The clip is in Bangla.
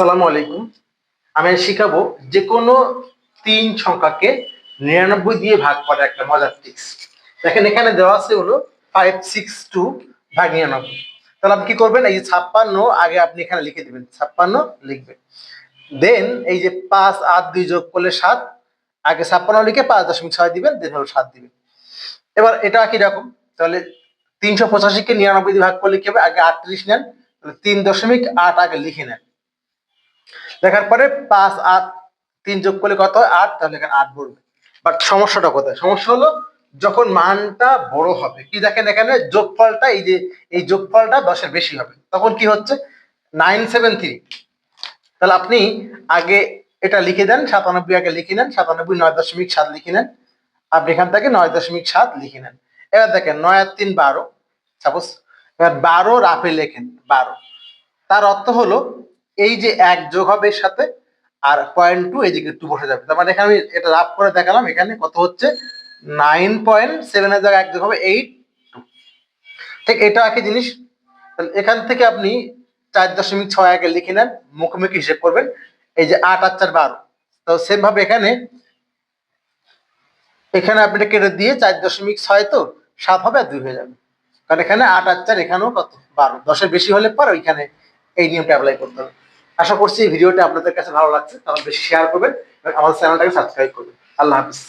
আসসালামু আলাইকুম। আমি শিখাবো যে কোনো তিন সংখ্যাকে নিরানব্বই দিয়ে ভাগ করার একটা মজার ট্রিক্স দেখেন, এখানে দেওয়া আছে হলো ফাইভ সিক্স টু ভাগ নিরানব্বই। তাহলে আপনি কি করবেন? এই যে ছাপ্পান্ন, আগে আপনি এখানে লিখে দিবেন, ছাপ্পান্ন লিখবেন। দেন এই যে পাঁচ, আট, দুই যোগ করলে সাত, আগে ছাপ্পান্ন লিখে পাঁচ দশমিক ছয় দিবেন দেন হলো সাত দিবেন। এবার এটা কি রকম। তাহলে তিনশো পঁচাশিকে নিরানব্বই দিয়ে ভাগ করলে কি হবে? আগে আটত্রিশ নেন, তাহলে তিন দশমিক আট আগে লিখে নেন। দেখার পরে পাঁচ, আট, তিন যোগ করলে কত হয়? আট, তাহলে এখানে আট বলবে বাট সমস্যাটা কোথায়? সমস্যা হলো যখন মানটা বড় হবে, কি দেখেন এখানে যোগফলটা এই যে, এই যোগফলটা দশের বেশি হবে। তখন কি হচ্ছে? Nine, seven, three. তাহলে আপনি আগে এটা লিখে দেন, সাতানব্বই আগে লিখে নেন, সাতানব্বই নয় দশমিক সাত লিখে নেন। আপনি এখান থেকে নয় দশমিক সাত লিখে নেন। এবার দেখেন, নয় আর তিন বারো। সাপোজ এবার বারো রাফে লেখেন, বারো। তার অর্থ হলো এই যে এক যোগ হবে এর সাথে, আর পয়েন্ট টু এদিকে টু বসে যাবে। তার মানে এখানে আমি এটা রাফ করে দেখালাম, এখানে কত হচ্ছে? নাইন পয়েন্ট সেভেনের জায়গায় এক যোগ হবে এইট টু ঠিক এটা একই জিনিস। এখান থেকে আপনি চার দশমিক ছয় আগে লিখে নেন, মুখোমুখি হিসেব করবেন। এই যে আট আর চার, বারো। তো সেম ভাবে এখানে এখানে আপনি কেটে দিয়ে চার দশমিক ছয় তো, সাত হবে আর দুই হয়ে যাবে। কারণ এখানে আট আর চার, এখানেও কত? বারো। দশের বেশি হলে পর ওইখানে এই নিয়মটা অ্যাপ্লাই করতে হবে। আশা করছি ভিডিওটা আপনাদের কাছে ভালো লাগছে, তাহলে বেশি শেয়ার করবেন এবং আমাদের চ্যানেলটাকে সাবস্ক্রাইব করবেন। আল্লাহ হাফিজ।